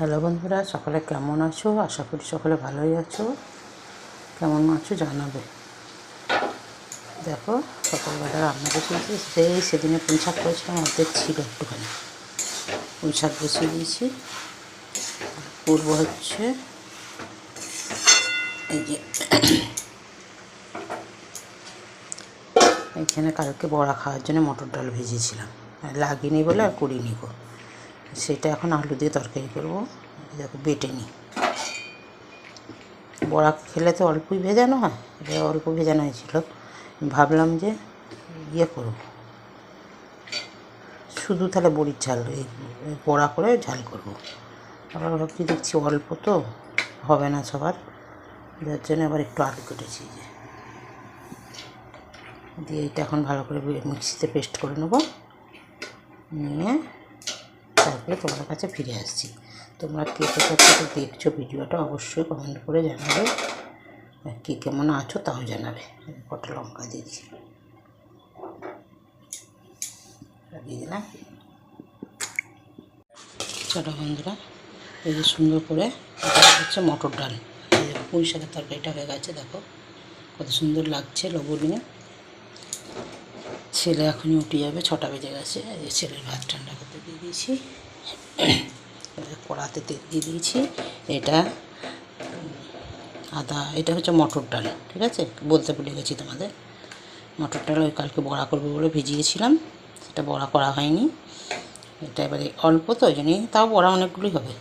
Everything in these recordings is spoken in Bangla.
হ্যালো বন্ধুরা, সকলে কেমন আছো? আশা করি সকলে ভালোই আছো। কেমন আছো জানাবে। দেখো, সকালবেলা রান্না বসিয়েছি। সেই সেদিনে পুঁই শাক করেছিলাম অর্ধেক ছিল একটুখানি। পুঁই শাক বসিয়ে দিয়েছি। পূর্ব হচ্ছে এই যে এখানে কালকে বড়া খাওয়ার জন্য মটর ডাল ভেজেছিলাম। লাগিনি বলে আর করিনি গো। সেটা এখন আলু দিয়ে তরকারি করব। দেখো বেটে নিই। বড়া খেলে তো অল্পই ভেজানো হয় অল্প ভেজানো হয়েছিল ভাবলাম যে ইয়ে করব। শুধু তাহলে বড়ির ঝাল, এই বড়া করে ঝাল করব। আবার ভাবছি দেখছি অল্প তো, হবে না সবার। যার জন্য আবার একটু আলু কেটেছি যে। দিয়ে এটা এখন ভালো করে মিক্সিতে পেস্ট করে নেব। নিয়ে তারপরে তোমার কাছে ফিরে আসছি। তোমরা কে কোথা থেকে দেখছ ভিডিওটা অবশ্যই কমেন্ট করে জানাবে। কে কেমন আছো তাও জানাবে। কটা লঙ্কা দিয়ে দিলাম ছোটো বন্ধুরা, এই যে সুন্দর করে হচ্ছে মটর ডাল। পুঁই শাকের তরকারিটা হয়ে গেছে, দেখো। কত সুন্দর লাগছে লবণীয়। ছেলে এখনই উঠে যাবে, ছটা বেজে গেছে। ছেলের ভাত ঠান্ডা করতে দিয়ে দিয়েছি। কড়াতে তেল দিয়ে দিয়েছি। এটা, আদা, এটা হচ্ছে মটর ডাল, ঠিক আছে? বলতে ভুলে গেছি তোমাদের। মটর ডাল ওই কালকে বড়া করব বলে ভিজিয়েছিলাম, সেটা বড়া করা হয়নি। এটা এবারে অল্প তো, ওই জন্যই তাও বড়া অনেকগুলোই হবে।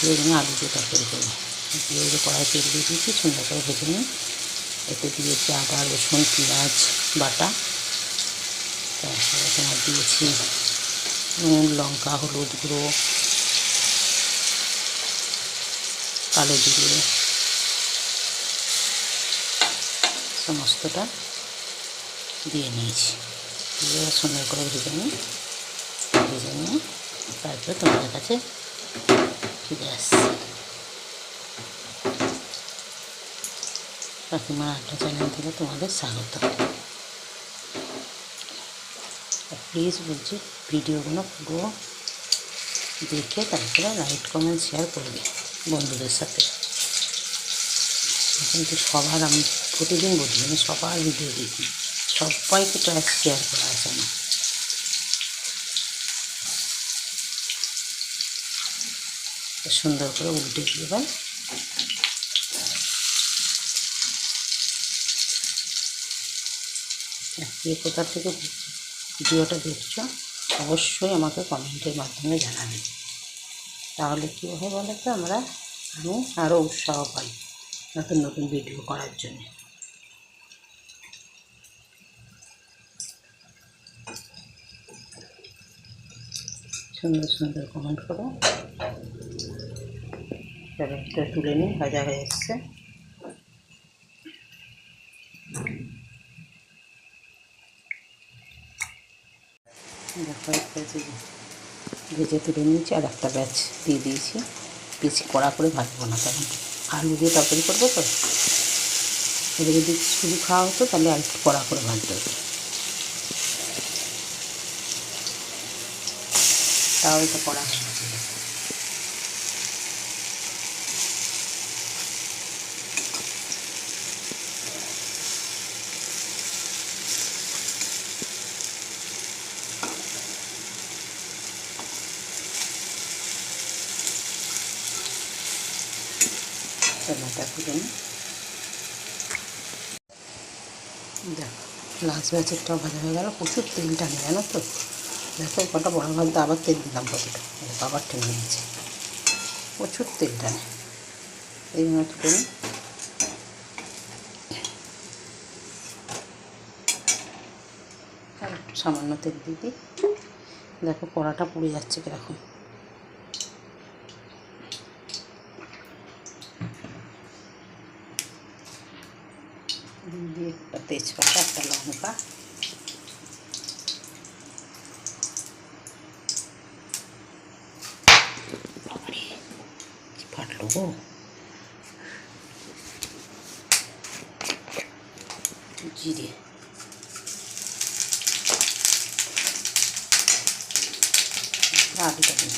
দিয়ে জন্য আলু দিয়ে তরকারি করব। দিয়ে কড়াই তেল দিয়ে দিয়েছি, সুন্দর করে ভেজে নিই। এতে দিয়েছি আদা রসুন, পেঁয়াজ, বাটা। তারপরে তোমার দিয়েছি নুন, লঙ্কা, হলুদ গুঁড়ো কালো জিরে সমস্তটা দিয়ে নিয়েছি। দিয়ে সুন্দর করে ভেজে নিই। ভেজে নিয়ে তারপরে তোমাদের কাছে ফিরে আসছি। কাকিমার আড্ডা চ্যানেল থেকে তোমাদের স্বাগত। প্লিজ বলছি, ভিডিওগুলো পুরো দেখে তারপরে লাইক কমেন্ট শেয়ার করবে বন্ধুদের সাথে। কিন্তু সবার আমি প্রতিদিন বলি, আমি সবার ভিডিও দেখি। সবাইকে তো শেয়ার করা আছে না। সুন্দর করে উল্টে দিয়ে কে কোথা থেকে ভিডিওটা দেখছ, অবশ্যই আমাকে কমেন্টের মাধ্যমে জানাবে। তাহলে কী হবে বলো তো আমরা আমি আরও উৎসাহ পাই নতুন নতুন ভিডিও করার জন্য। সুন্দর সুন্দর কমেন্ট করো। তুলে নিই ভাজা হয়ে এসছে। একটা ভেজে তুলে নিয়েছি, আর একটা ব্যাচ দিয়ে দিয়েছি। বেশি কড়া করে ভাজবো না, কারণ আলু দিয়ে তরকারি করব তো। এবার যদি শুধু খাওয়া হতো, তাহলে আর একটু কড়া করে ভাজতে হতো। তাও এটা কড়া। চলাটা তুলে নিই। দেখো লাস্ট ব্যাচেরটাও ভাজা হয়ে গেল, প্রচুর তেল টানে, জানো তো? দেখো, কটা বড় ভাজতে আবার তেল দিলাম কতটা আবার টেনে নিয়েছে। প্রচুর তেল টানে। এইভাবে তুলে নিই আর একটু সামান্য তেল দিয়ে দিই। দেখো, কড়াটা পুড়ে যাচ্ছে কীরকম। দিয়ে একটা তেজপাতা একটা লঙ্কা বাবারে, কি ফাটলো গো জিরে আলুটা দিই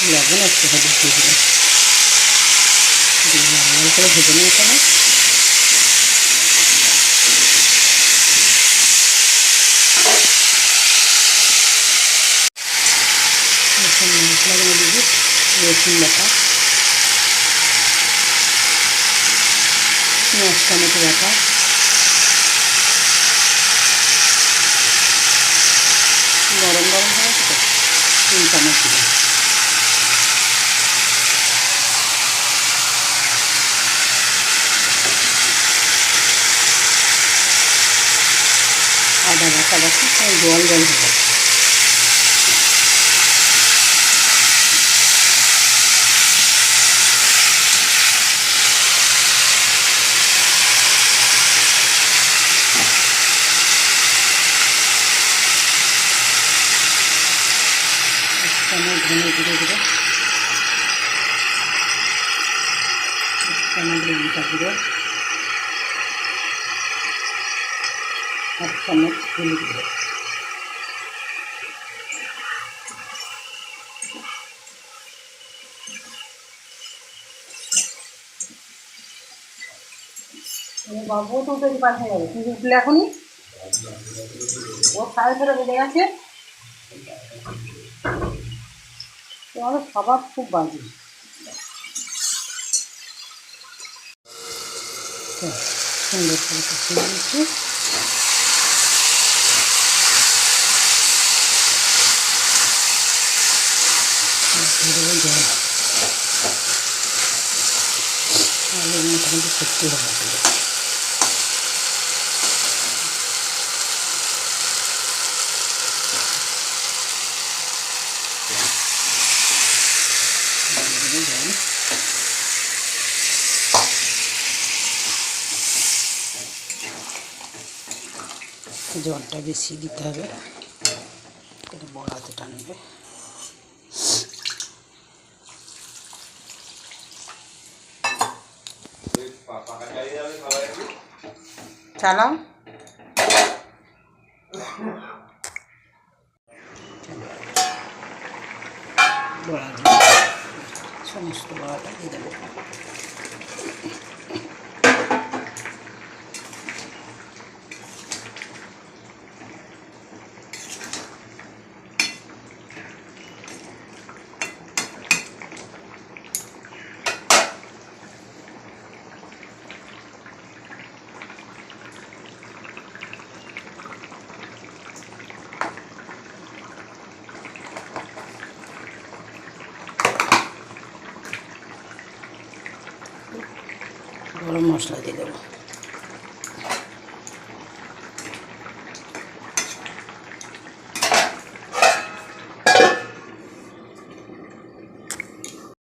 লবণ একটু হলুদ দিয়ে দিলাম দিয়ে লাল লাল করে ভেজে নিয়ে এখানে রসুন মশলাগুলো দিবি রসুন বাটা পেঁয়াজ টমেটো বাটা গরম গরম হয়ে গেছে তো তিন চামচ বাটা সব জল জল হয়ে গেছে চামচ ধনে গুঁড়ো এক চামচ হলুদ গুঁড়ো বাবু তো উঠে পাঠা যাবে উঠলে এখনই ও সাড়ে বেজে গেছে। তোমাদের স্বভাব খুব বাজে। তো, সুন্দর কষিয়ে নিচ্ছি দিয়ে দেবো জল আলু মোটামুটি সত্যি হবে জলটা বেশি দিতে হবে। এটা বড়াতে টানবে। চালাও সমস্ত বড়াটা দিয়ে দেবো। গরম মশলা দিয়ে দেবো।